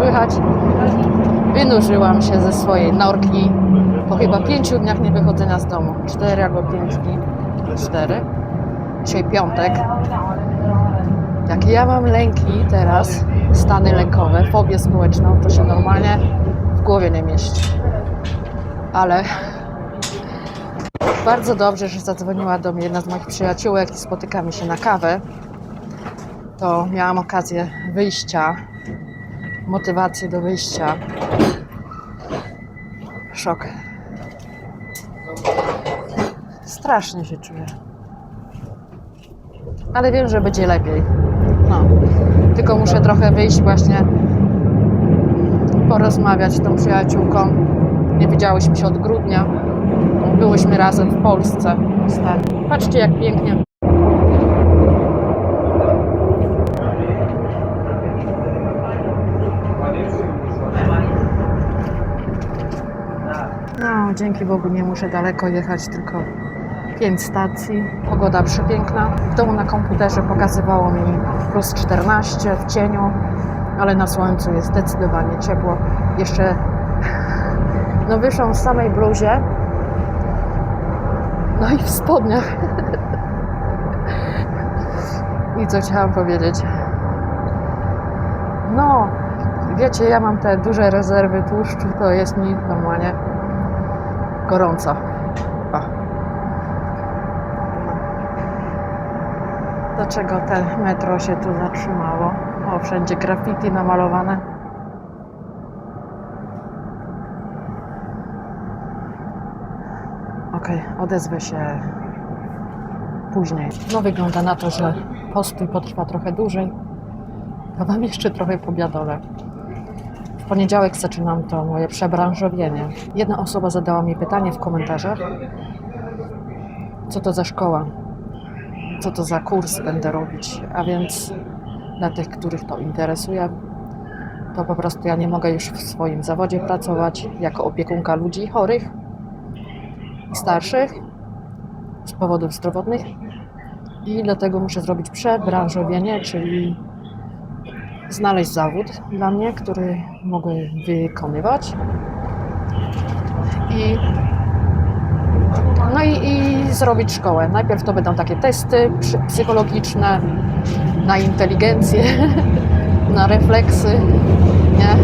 słychać. Wynurzyłam się ze swojej norki po chyba pięciu dniach niewychodzenia z domu. Cztery albo pięć dni. Cztery. Dzisiaj piątek. Jak ja mam lęki teraz, stany lękowe, fobię społeczną, to się normalnie w głowie nie mieści. Ale bardzo dobrze, że zadzwoniła do mnie jedna z moich przyjaciółek i spotykamy się na kawę. To miałam okazję wyjścia, motywację do wyjścia. Szok. Strasznie się czuję. Ale wiem, że będzie lepiej. No. Tylko muszę trochę wyjść właśnie, porozmawiać z tą przyjaciółką. Nie widziałyśmy się od grudnia. Byłyśmy razem w Polsce. ostatnio. Patrzcie, jak pięknie. Dzięki Bogu nie muszę daleko jechać, tylko pięć stacji. Pogoda przepiękna. W domu na komputerze pokazywało mi plus 14 w cieniu, ale na słońcu jest zdecydowanie ciepło. Jeszcze no wyszłam w samej bluzie, no i w spodniach. I co chciałam powiedzieć? No, wiecie, ja mam te duże rezerwy tłuszczu, to jest mi normalnie gorąco. O. Dlaczego te metro się tu zatrzymało? O, wszędzie graffiti namalowane. Okej, odezwę się później. No wygląda na to, że postój potrwa trochę dłużej. To wam jeszcze trochę pobiadolę. Poniedziałek zaczynam to moje przebranżowienie. Jedna osoba zadała mi pytanie w komentarzach, co to za szkoła, co to za kurs będę robić. A więc dla tych, których to interesuje, to po prostu ja nie mogę już w swoim zawodzie pracować jako opiekunka ludzi chorych starszych z powodów zdrowotnych i dlatego muszę zrobić przebranżowienie, czyli znaleźć zawód dla mnie, który mogę wykonywać. I, no i, i zrobić szkołę. Najpierw to będą takie testy psy- psychologiczne na inteligencję, na refleksy, nie?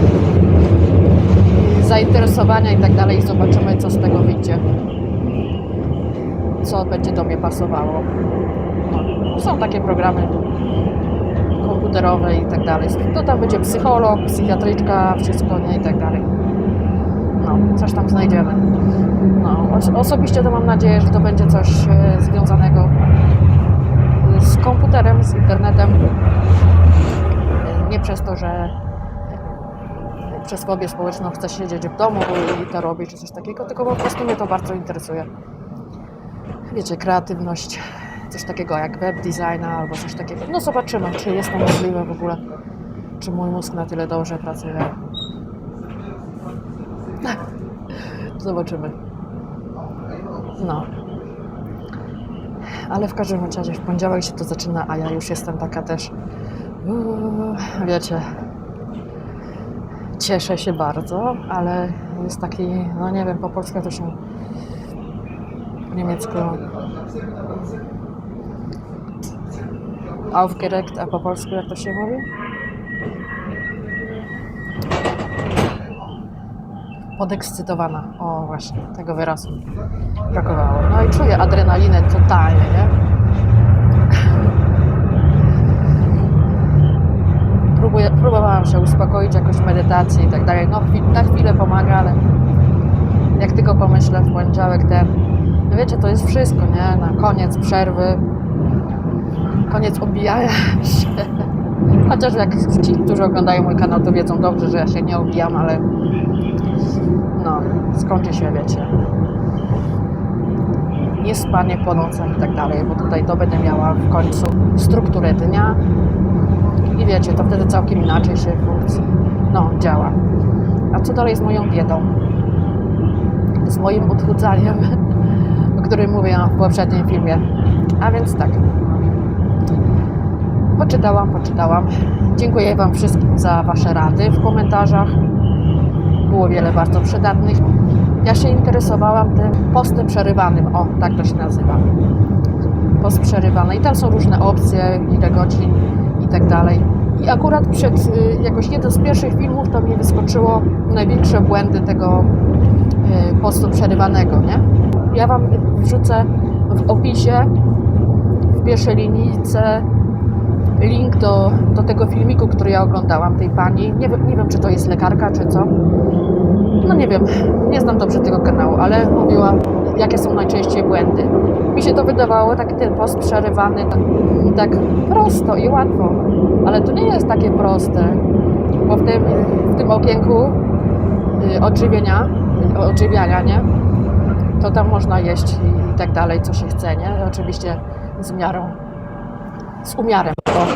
Zainteresowania i tak dalej. Zobaczymy, co z tego wyjdzie. Co będzie do mnie pasowało. No, są takie programy komputerowe i tak dalej. To tam będzie psycholog, psychiatryczka, wszystko, nie? I tak dalej. No, coś tam znajdziemy. No, os- osobiście to mam nadzieję, że to będzie coś e, związanego z komputerem, z internetem. E, Nie przez to, że przez fobię społeczną chcę siedzieć w domu i to robić, czy coś takiego, tylko po prostu mnie to bardzo interesuje. Wiecie, kreatywność, coś takiego jak web design albo coś takiego. No zobaczymy, czy jest to możliwe w ogóle, czy mój mózg na tyle dobrze pracuje. Zobaczymy. No. Ale w każdym razie w poniedziałek się to zaczyna, a ja już jestem taka też. uuu, Wiecie. Cieszę się bardzo, ale jest taki, no nie wiem, po polsku to się po niemiecku aufgeregt, a po polsku jak to się mówi? Podekscytowana. O, właśnie, tego wyrazu brakowało. No i czuję adrenalinę totalnie, nie? Próbuję, próbowałam się uspokoić, jakoś medytację i tak dalej. No, na chwilę pomaga, ale jak tylko pomyślę w poniedziałek ten, wiecie, to jest wszystko, nie? Na koniec przerwy, koniec obijania się. Chociaż jak ci, którzy oglądają mój kanał, to wiedzą dobrze, że ja się nie obijam, ale no, skończy się, wiecie. Nie spanie po nocach i tak dalej, bo tutaj to będę miała w końcu strukturę dnia i wiecie, to wtedy całkiem inaczej się no, działa. A co dalej z moją dietą? Z moim odchudzaniem, o którym mówiłam w poprzednim filmie. A więc tak. Poczytałam, poczytałam. Dziękuję Wam wszystkim za Wasze rady w komentarzach. Było wiele bardzo przydatnych. Ja się interesowałam tym postem przerywanym. O, tak to się nazywa. Post przerywany. I tam są różne opcje, ile godzin i tak dalej. I akurat przed y, jakoś jeden z pierwszych filmów to mi wyskoczyło największe błędy tego y, postu przerywanego, nie? Ja Wam wrzucę w opisie, w pierwszej linijce link do, do tego filmiku, który ja oglądałam, tej pani. Nie, nie wiem, czy to jest lekarka, czy co. No nie wiem, nie znam dobrze tego kanału, ale mówiła, jakie są najczęściej błędy. Mi się to wydawało, taki ten post przerywany, tak, tak prosto i łatwo. Ale to nie jest takie proste, bo w tym, w tym okienku y, odżywienia, y, odżywiania, nie? To tam można jeść i tak dalej, co się chce, nie? Oczywiście z miarą, z umiarem. O.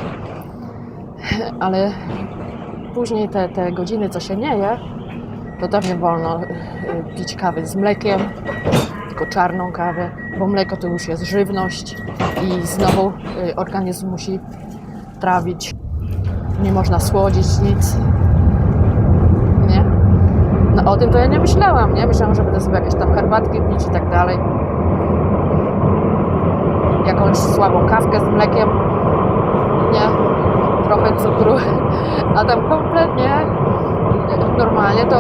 Ale później te, te godziny, co się nie je, to nie wolno y, y, pić kawy z mlekiem, tylko czarną kawę, bo mleko to już jest żywność i znowu y, organizm musi trawić. Nie można słodzić nic. Nie? No o tym to ja nie myślałam, nie? Myślałam, że będę sobie jakieś tam herbatki pić i tak dalej. Jakąś słabą kawkę z mlekiem. Trochę cukru. A tam kompletnie normalnie to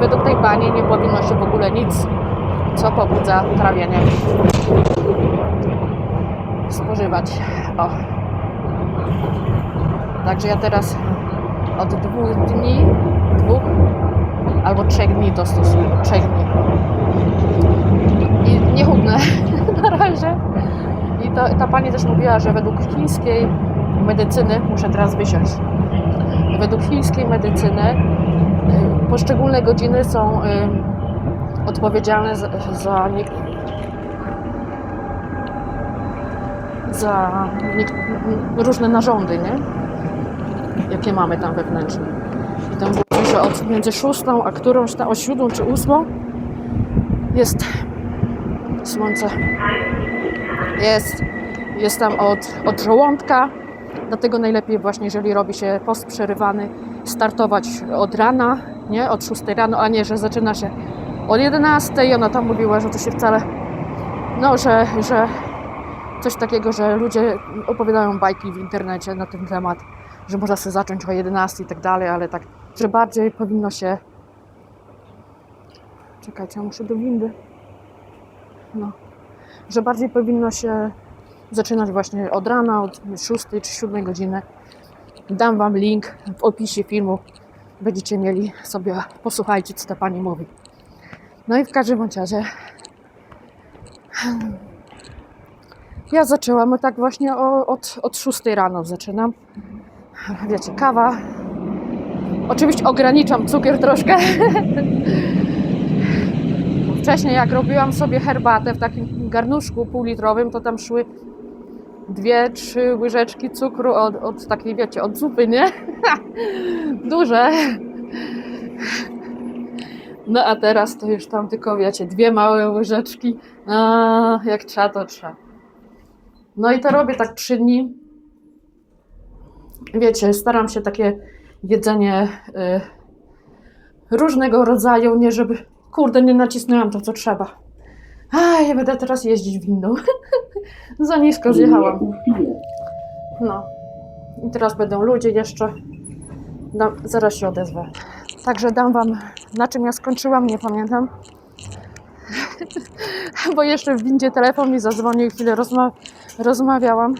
według tej pani nie powinno się w ogóle nic, co pobudza trawienie spożywać. O. Także ja teraz od dwóch dni, dwóch albo trzech dni to stosuję. Trzech dni. I nie chudnę na razie. I to, ta pani też mówiła, że według chińskiej medycyny, muszę teraz wysiąść, według chińskiej medycyny y, poszczególne godziny są y, odpowiedzialne za, za, różne narządy, nie? Jakie mamy tam wewnętrzne. I tam że od między szóstą a którąś tam, o siódmą czy ósmą jest słońce. Jest, jest tam od, od żołądka, dlatego najlepiej właśnie, jeżeli robi się post przerywany, startować od rana, nie? Od 6 rano, a nie, że zaczyna się od 11 i ona tam mówiła, że to się wcale, no, że, że coś takiego, że ludzie opowiadają bajki w internecie na ten temat, że można sobie zacząć o 11 i tak dalej, ale tak, że bardziej powinno się czekajcie, ja muszę do windy. No, że bardziej powinno się zaczynać właśnie od rana, od 6 czy 7 godziny. Dam Wam link w opisie filmu. Będziecie mieli sobie, posłuchajcie, co ta Pani mówi. No i w każdym razie ja zaczęłam tak właśnie od, od 6 rano zaczynam. Wiecie, kawa. Oczywiście ograniczam cukier troszkę. Wcześniej jak robiłam sobie herbatę w takim garnuszku półlitrowym, to tam szły dwie, trzy łyżeczki cukru od, od takiej, wiecie, od zupy, nie? Duże. No a teraz to już tam tylko, wiecie, dwie małe łyżeczki. A, jak trzeba, to trzeba. No i to robię tak trzy dni. Wiecie, staram się takie jedzenie y, różnego rodzaju, nie żeby Kurde, nie nacisnęłam to, co trzeba. A, ja będę teraz jeździć windą. Za nisko zjechałam. No. I teraz będą ludzie jeszcze. Zaraz się odezwę. Także dam Wam, na czym ja skończyłam, nie pamiętam. Bo jeszcze w windzie telefon mi zadzwonił chwilę rozma rozmawiałam.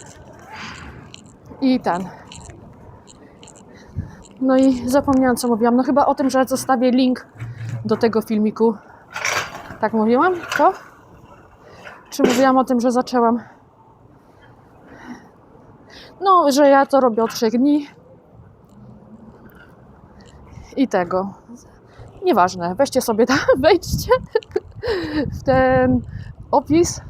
I ten. No i zapomniałam, co mówiłam. No chyba o tym, że zostawię link do tego filmiku. Tak mówiłam? To? Czy mówiłam o tym, że zaczęłam? No, że ja to robię od trzech dni. I tego. Nieważne, weźcie sobie tam, wejdźcie w ten opis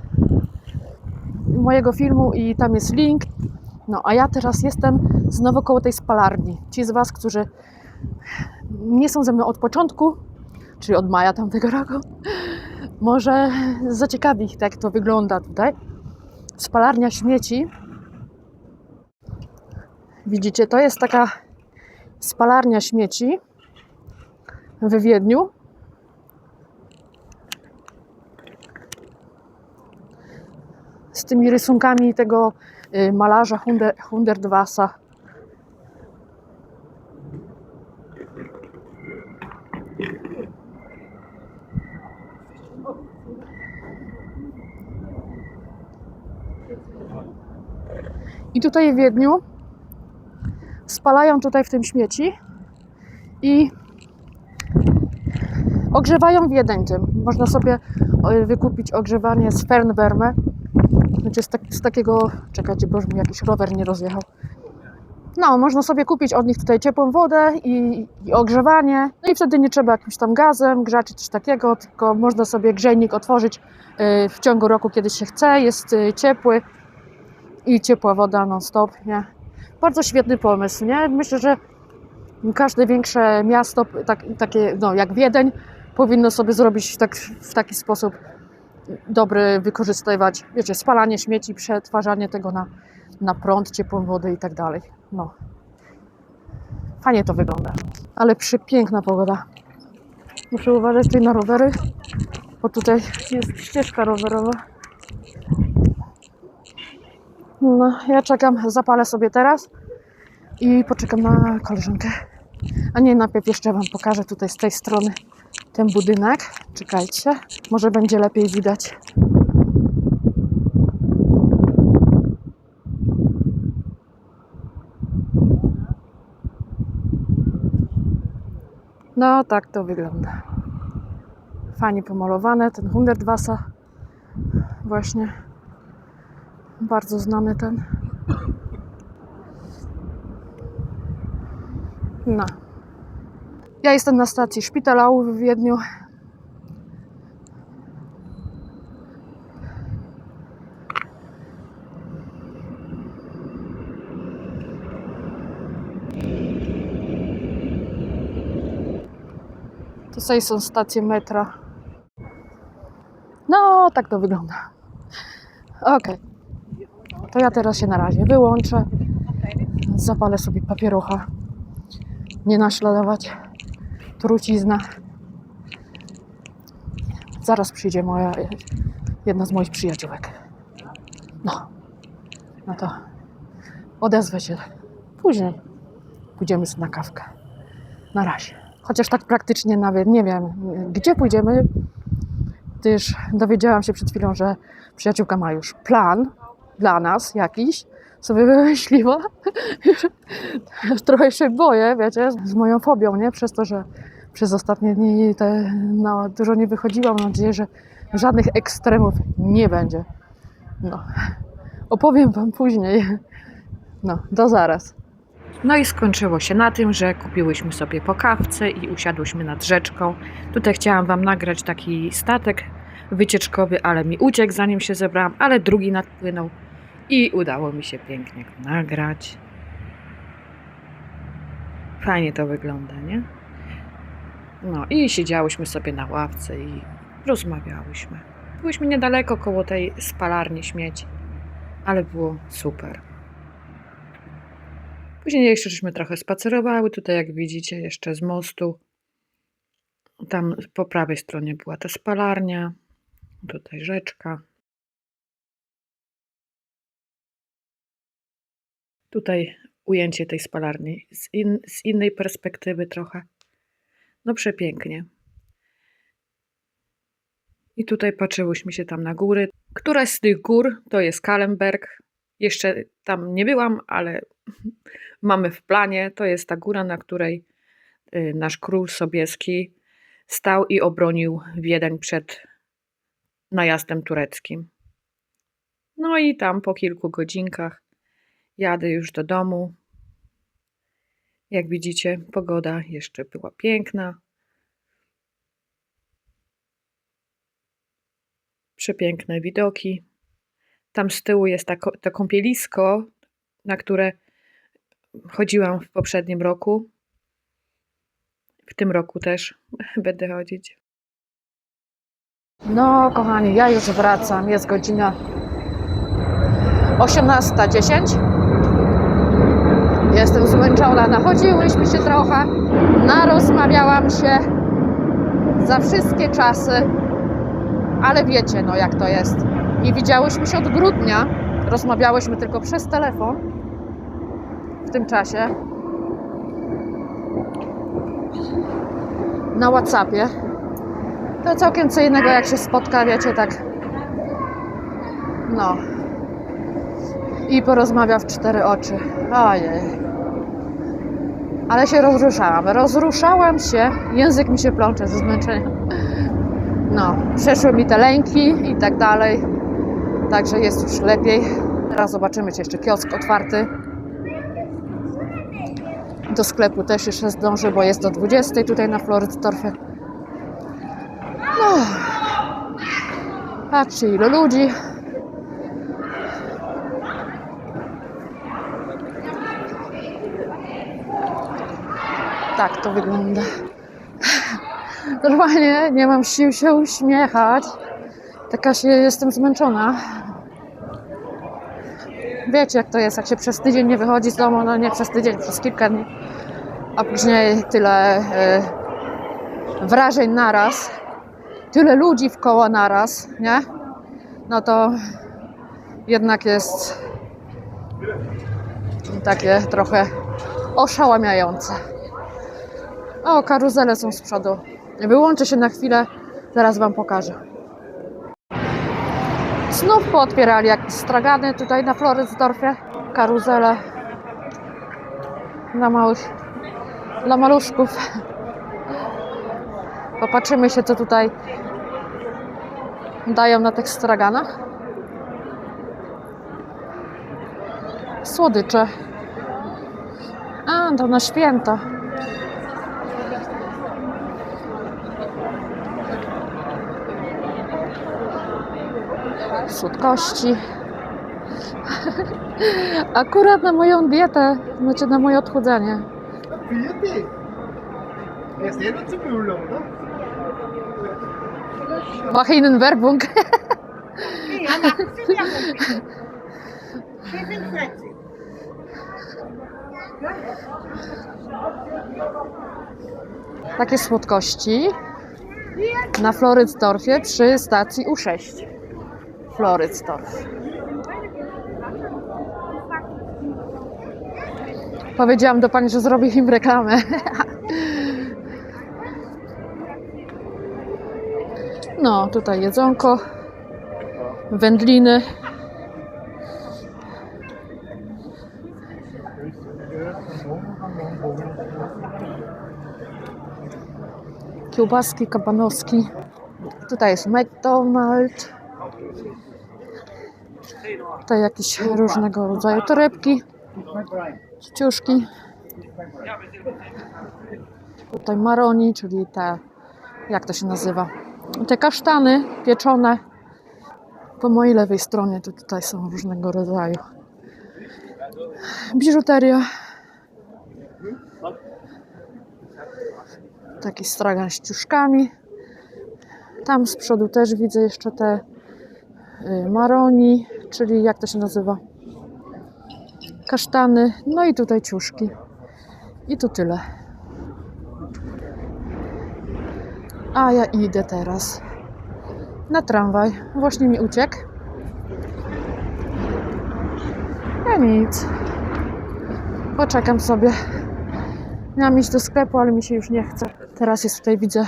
mojego filmu i tam jest link. No, a ja teraz jestem znowu koło tej spalarni. Ci z Was, którzy nie są ze mną od początku, czyli od maja tamtego roku, może zaciekawi ich, jak to wygląda tutaj. Spalarnia śmieci. Widzicie, to jest taka spalarnia śmieci w Wiedniu. Z tymi rysunkami tego y, malarza Hunder. I tutaj w Wiedniu spalają tutaj w tym śmieci i ogrzewają Wiedeń tym. Można sobie wykupić ogrzewanie z Fernwärme. Znaczy z, tak, z takiego, czekajcie, bo mi jakiś rower nie rozjechał. No, można sobie kupić od nich tutaj ciepłą wodę i, i ogrzewanie. No i wtedy nie trzeba jakimś tam gazem grzać czy coś takiego, tylko można sobie grzejnik otworzyć e, w ciągu roku, kiedy się chce. Jest e, ciepły i ciepła woda non-stop, nie? Bardzo świetny pomysł, nie? Myślę, że każde większe miasto, tak, takie no, jak Wiedeń, powinno sobie zrobić tak, w taki sposób dobry, wykorzystywać, wiecie, spalanie śmieci, przetwarzanie tego na, na prąd, ciepłą wodę i tak dalej. No. Fajnie to wygląda. Ale przepiękna pogoda. Muszę uważać tutaj na rowery, bo tutaj jest ścieżka rowerowa. No, ja czekam, zapalę sobie teraz i poczekam na koleżankę. A nie, najpierw jeszcze Wam pokażę tutaj z tej strony ten budynek. Czekajcie, może będzie lepiej widać. No, tak to wygląda. Fajnie pomalowane, ten Hundertwasser właśnie bardzo znany ten. No. Ja jestem na stacji Szpitalau w Wiedniu. Tutaj są stacje metra. No, tak to wygląda. Okej. To ja teraz się na razie wyłączę. Zapalę sobie papierocha. Nie naśladować trucizna. Zaraz przyjdzie moja, jedna z moich przyjaciółek. No. No to odezwę się później. Pójdziemy na kawkę. Na razie. Chociaż tak praktycznie nawet nie wiem, gdzie pójdziemy, gdyż dowiedziałam się przed chwilą, że przyjaciółka ma już plan dla nas jakiś, sobie wymyśliła. Trochę się boję, wiecie, z moją fobią, nie? Przez to, że przez ostatnie dni te, no, dużo nie wychodziłam. Mam nadzieję, że żadnych ekstremów nie będzie. No. Opowiem Wam później. No, do zaraz. No i skończyło się na tym, że kupiłyśmy sobie po kawce i usiadłyśmy nad rzeczką. Tutaj chciałam Wam nagrać taki statek wycieczkowy, ale mi uciekł zanim się zebrałam, ale drugi nadpłynął i udało mi się pięknie go nagrać. Fajnie to wygląda, nie? No i siedziałyśmy sobie na ławce i rozmawiałyśmy. Byłyśmy niedaleko koło tej spalarni śmieci, ale było super. Później jeszcze żeśmy trochę spacerowały, tutaj jak widzicie jeszcze z mostu. Tam po prawej stronie była ta spalarnia, tutaj rzeczka. Tutaj ujęcie tej spalarni z, in, z innej perspektywy trochę. No przepięknie. I tutaj patrzyłyśmy się tam na góry. Któraś z tych gór to jest Kalemberg. Jeszcze tam nie byłam, ale mamy w planie. To jest ta góra, na której y, nasz król Sobieski stał i obronił Wiedeń przed najazdem tureckim. No i tam po kilku godzinkach jadę już do domu. Jak widzicie, pogoda jeszcze była piękna. Przepiękne widoki. Tam z tyłu jest to kąpielisko, na które chodziłam w poprzednim roku. W tym roku też będę chodzić. No, kochani, ja już wracam. Jest godzina 18.10. Jestem zmęczona, nachodziłyśmy się trochę, narozmawiałam się za wszystkie czasy, ale wiecie, no jak to jest. Nie widziałyśmy się od grudnia, rozmawiałyśmy tylko przez telefon w tym czasie. Na Whatsappie. To całkiem co innego, jak się spotka, wiecie, tak. No. I porozmawia w cztery oczy. Ojej. Ale się rozruszałam. Rozruszałam się, język mi się plącze ze zmęczenia. No, przeszły mi te lęki i tak dalej. Także jest już lepiej. Teraz zobaczymy, czy jeszcze kiosk otwarty. Do sklepu też jeszcze zdążę, bo jest do 20 tutaj na Florydsdorfie. No. Patrzcie, ile ludzi. Tak to wygląda. Normalnie nie mam sił się uśmiechać. Taka się jestem zmęczona. Wiecie, jak to jest, jak się przez tydzień nie wychodzi z domu, no nie przez tydzień, przez kilka dni, a później tyle e, wrażeń naraz, tyle ludzi w koło naraz, nie? No to jednak jest takie trochę oszałamiające. O, karuzele są z przodu. Wyłączę się na chwilę, zaraz Wam pokażę. Znów pootwierali jakieś stragany tutaj na Florydsdorfie. Karuzele dla małych, dla maluszków. Popatrzymy się, co tutaj dają na tych straganach. Słodycze. A, to na święta. Słodkości. Akurat na moją dietę, znaczy na moje odchudzanie. Fíjate. Me hacían un super ¿no? Mache Ihnen Werbung. Ja, dat is ja goed. 45. Takie słodkości na Florydsdorfie przy stacji U6. Florydsdorf. Powiedziałam do pani, że zrobię im reklamę. No, tutaj jedzonko, wędliny. Kiełbaski, kabanowski. Tutaj jest McDonald's. Tutaj jakieś różnego rodzaju torebki, ciuszki. Tutaj maroni, czyli te, jak to się nazywa? Te kasztany pieczone. Po mojej lewej stronie to tutaj są różnego rodzaju biżuteria. Taki stragan z ciuszkami. Tam z przodu też widzę jeszcze te y, maroni, czyli jak to się nazywa? Kasztany. No i tutaj ciuszki. I to tyle. A ja idę teraz na tramwaj. Właśnie mi uciekł. Ja nic. Poczekam sobie. Miałam iść do sklepu, ale mi się już nie chce. Teraz jest tutaj, widzę,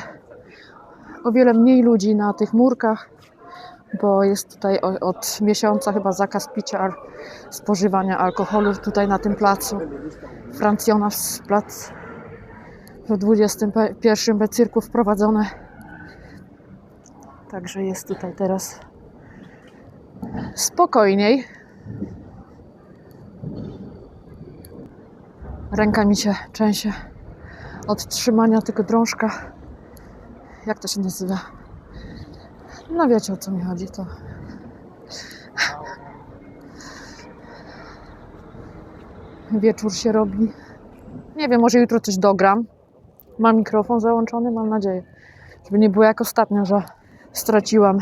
o wiele mniej ludzi na tych murkach, bo jest tutaj od miesiąca chyba zakaz picia, spożywania alkoholu tutaj na tym placu. Francjonaż plac w 21 becyrku wprowadzone. Także jest tutaj teraz spokojniej. Ręka mi się trzęsie od trzymania tego drążka. Jak to się nazywa? No wiecie o co mi chodzi, to. Wieczór się robi. Nie wiem, może jutro coś dogram. Mam mikrofon załączony, mam nadzieję. Żeby nie było jak ostatnio, że straciłam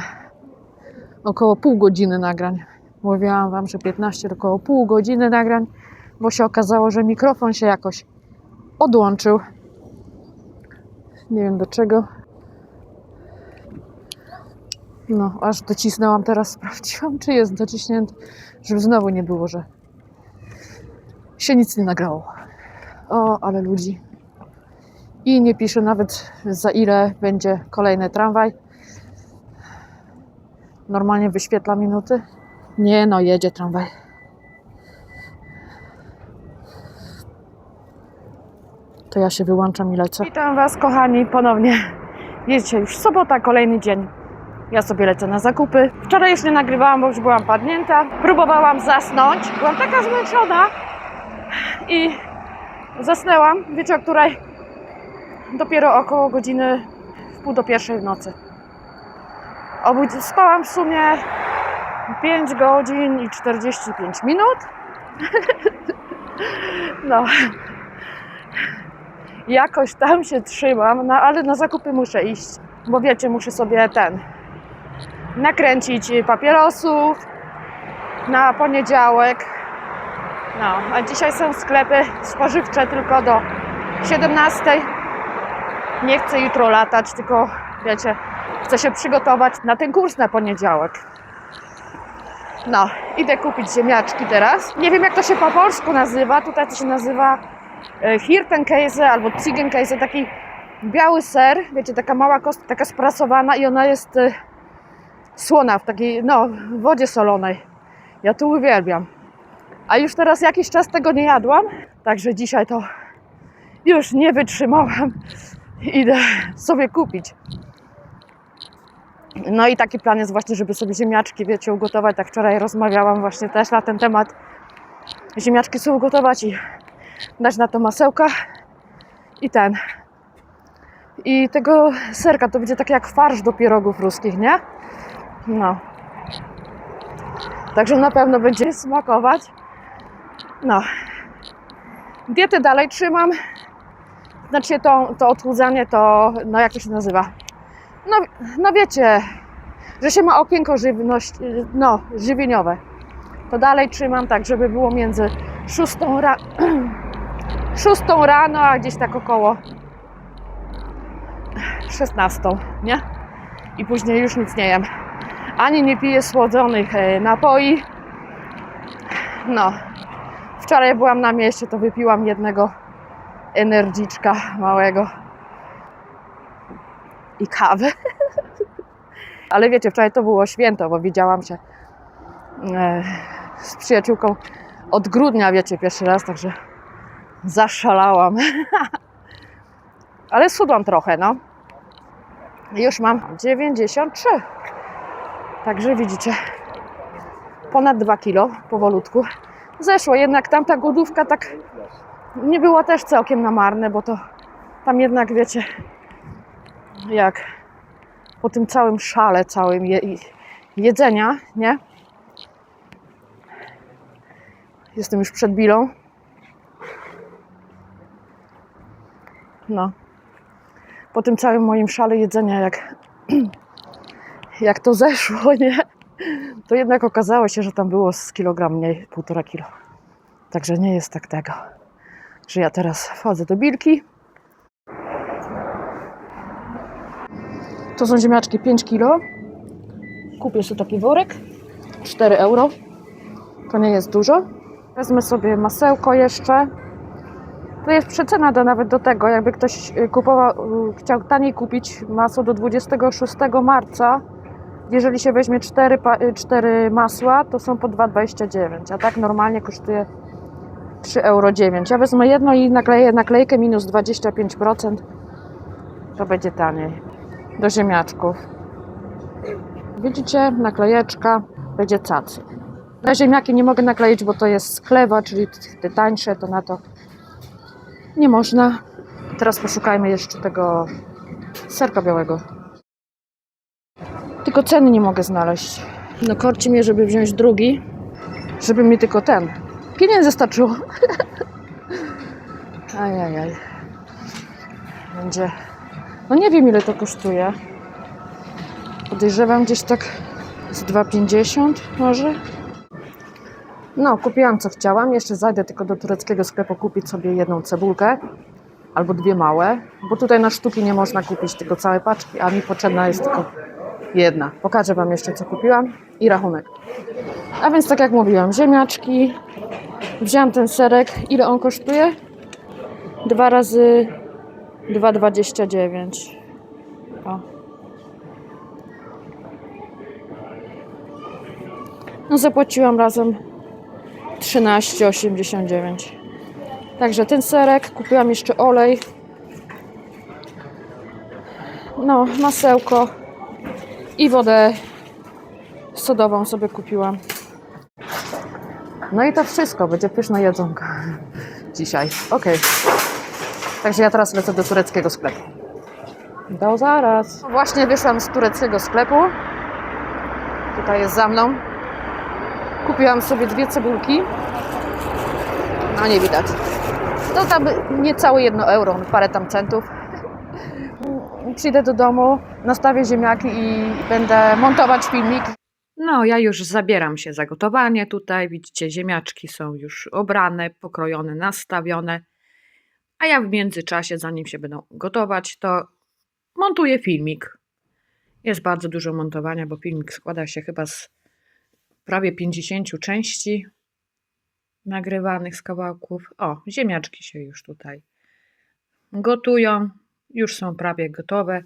około pół godziny nagrań. Mówiłam Wam, że 15 to około pół godziny nagrań. bo się okazało, że mikrofon się jakoś odłączył. Nie wiem do czego. No, aż docisnęłam teraz, sprawdziłam, czy jest dociśnięty, żeby znowu nie było, że się nic nie nagrało. O, ale ludzi. I nie pisze nawet za ile będzie kolejny tramwaj. Normalnie wyświetla minuty. Nie no, jedzie tramwaj. To ja się wyłączam i lecę. Witam Was, kochani, ponownie. Jest dzisiaj już sobota, kolejny dzień. Ja sobie lecę na zakupy. Wczoraj już nie nagrywałam, bo już byłam padnięta. Próbowałam zasnąć. Byłam taka zmęczona i zasnęłam. Wiecie o której? Dopiero około godziny w pół do pierwszej w nocy. Obudzi- spałam w sumie 5 godzin i 45 minut. No. Jakoś tam się trzymam, no ale na zakupy muszę iść, bo wiecie, muszę sobie ten nakręcić papierosów na poniedziałek. No, a dzisiaj są sklepy spożywcze tylko do 17. Nie chcę jutro latać, tylko wiecie, chcę się przygotować na ten kurs na poniedziałek. No, idę kupić ziemniaczki teraz. Nie wiem jak to się po polsku nazywa, tutaj to się nazywa e, Hirtenkäse albo Ziegenkäse, taki biały ser, wiecie, taka mała kostka, taka sprasowana i ona jest e, słona w takiej, no, wodzie solonej. Ja to uwielbiam. A już teraz jakiś czas tego nie jadłam, także dzisiaj to już nie wytrzymałam. Idę sobie kupić. No i taki plan jest właśnie, żeby sobie ziemniaczki, wiecie, ugotować. Tak wczoraj rozmawiałam właśnie też na ten temat. Ziemniaczki sobie ugotować i dać na to masełka i ten. I tego serka to będzie tak jak farsz do pierogów ruskich, nie? No. Także na pewno będzie smakować. No. Dietę dalej trzymam. Znaczy to, to odchudzanie to, no jak to się nazywa? No, no wiecie, że się ma okienko żywność, no, żywieniowe. To dalej trzymam tak, żeby było między 6 ra 6 rano, a gdzieś tak około 16, nie? I później już nic nie jem. Ani nie piję słodzonych e, napoi. No. Wczoraj byłam na mieście, to wypiłam jednego energiczka małego i kawę. Ale wiecie, wczoraj to było święto, bo widziałam się e, z przyjaciółką od grudnia, wiecie, pierwszy raz, także zaszalałam. Ale schudłam trochę, no. Już mam 93. Także widzicie, ponad 2 kilo powolutku. Zeszło, jednak tamta głodówka tak nie była też całkiem na marne, bo to tam jednak, wiecie, jak po tym całym szale, całym je, jedzenia, nie? Jestem już przed bilą. No. Po tym całym moim szale jedzenia, jak, jak to zeszło, nie? To jednak okazało się, że tam było z kilogram mniej, półtora kilo. Także nie jest tak tego, że ja teraz wchodzę do bilki. To są ziemniaczki 5 kg. Kupię sobie taki worek. 4 euro. To nie jest dużo. Wezmę sobie masełko jeszcze. To jest przecena do, nawet do tego, jakby ktoś y, kupował, y, chciał taniej kupić masło do 26 marca. Jeżeli się weźmie 4, 4 masła, to są po 2,29, a tak normalnie kosztuje 3,09 euro. Ja wezmę jedno i nakleję naklejkę minus 25%. To będzie taniej do ziemniaczków. Widzicie, naklejeczka będzie cacy. Na ziemniaki nie mogę nakleić, bo to jest z chlewa, czyli te tańsze, to na to nie można. Teraz poszukajmy jeszcze tego serka białego. Tylko ceny nie mogę znaleźć. No korci mnie, żeby wziąć drugi, żeby mi tylko ten. Pieniędzy starczyło. Ajajaj. Będzie no nie wiem ile to kosztuje. Podejrzewam gdzieś tak z 2,50 może. No, kupiłam co chciałam. Jeszcze zajdę tylko do tureckiego sklepu kupić sobie jedną cebulkę albo dwie małe, bo tutaj na sztuki nie można kupić tylko całej paczki, a mi potrzebna jest tylko jedna. Pokażę Wam jeszcze co kupiłam i rachunek. A więc tak jak mówiłam, ziemniaczki. Wziąłam ten serek. Ile on kosztuje? Dwa razy 2,29. O. No zapłaciłam razem 13,89. Także ten serek, kupiłam jeszcze olej. No, masełko i wodę sodową sobie kupiłam. No i to wszystko, będzie pyszne jedzonko dzisiaj. Okej. Także ja teraz lecę do tureckiego sklepu. Do zaraz. Właśnie wyszłam z tureckiego sklepu. Tutaj jest za mną. Kupiłam sobie dwie cebulki. No nie widać. To tam niecałe jedno euro, parę tam centów. Przyjdę do domu, nastawię ziemniaki i będę montować filmik. No, ja już zabieram się za gotowanie tutaj. Widzicie, ziemniaczki są już obrane, pokrojone, nastawione. A ja w międzyczasie, zanim się będą gotować, to montuję filmik. Jest bardzo dużo montowania, bo filmik składa się chyba z prawie 50 części nagrywanych z kawałków. O, ziemniaczki się już tutaj gotują. Już są prawie gotowe.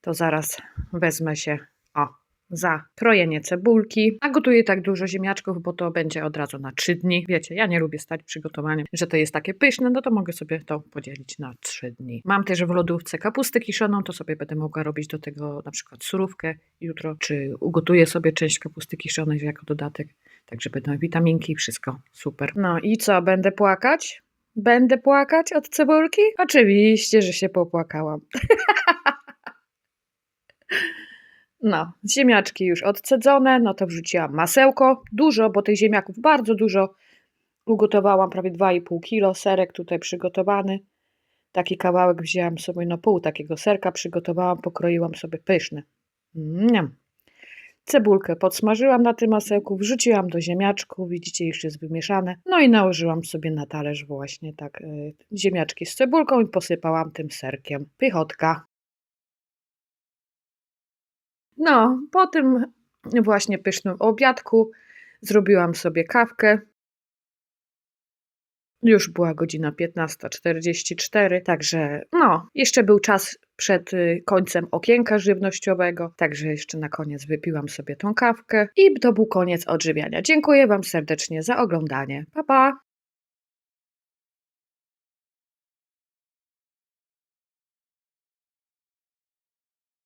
To zaraz wezmę się o, za krojenie cebulki. A gotuję tak dużo ziemniaczków, bo to będzie od razu na 3 dni. Wiecie, ja nie lubię stać przygotowaniem, że to jest takie pyszne, no to mogę sobie to podzielić na 3 dni. Mam też w lodówce kapustę kiszoną, to sobie będę mogła robić do tego na przykład surówkę jutro, czy ugotuję sobie część kapusty kiszonej jako dodatek. Także będą witaminki, wszystko super. No i co, będę płakać? Będę płakać od cebulki? Oczywiście, że się popłakałam. No, ziemniaczki już odcedzone, no to wrzuciłam masełko, dużo, bo tych ziemniaków bardzo dużo ugotowałam, prawie 2,5 kilo, serek tutaj przygotowany. Taki kawałek wzięłam sobie, no pół takiego serka przygotowałam, pokroiłam sobie pyszny. Mm. Cebulkę podsmażyłam na tym masełku, wrzuciłam do ziemniaczków, widzicie, już jest wymieszane. No i nałożyłam sobie na talerz właśnie tak y, ziemniaczki z cebulką i posypałam tym serkiem. Pychotka. No, po tym właśnie pysznym obiadku zrobiłam sobie kawkę. Już była godzina 15.44, także no, jeszcze był czas przed y, końcem okienka żywnościowego, także jeszcze na koniec wypiłam sobie tą kawkę i to był koniec odżywiania. Dziękuję Wam serdecznie za oglądanie. Pa pa!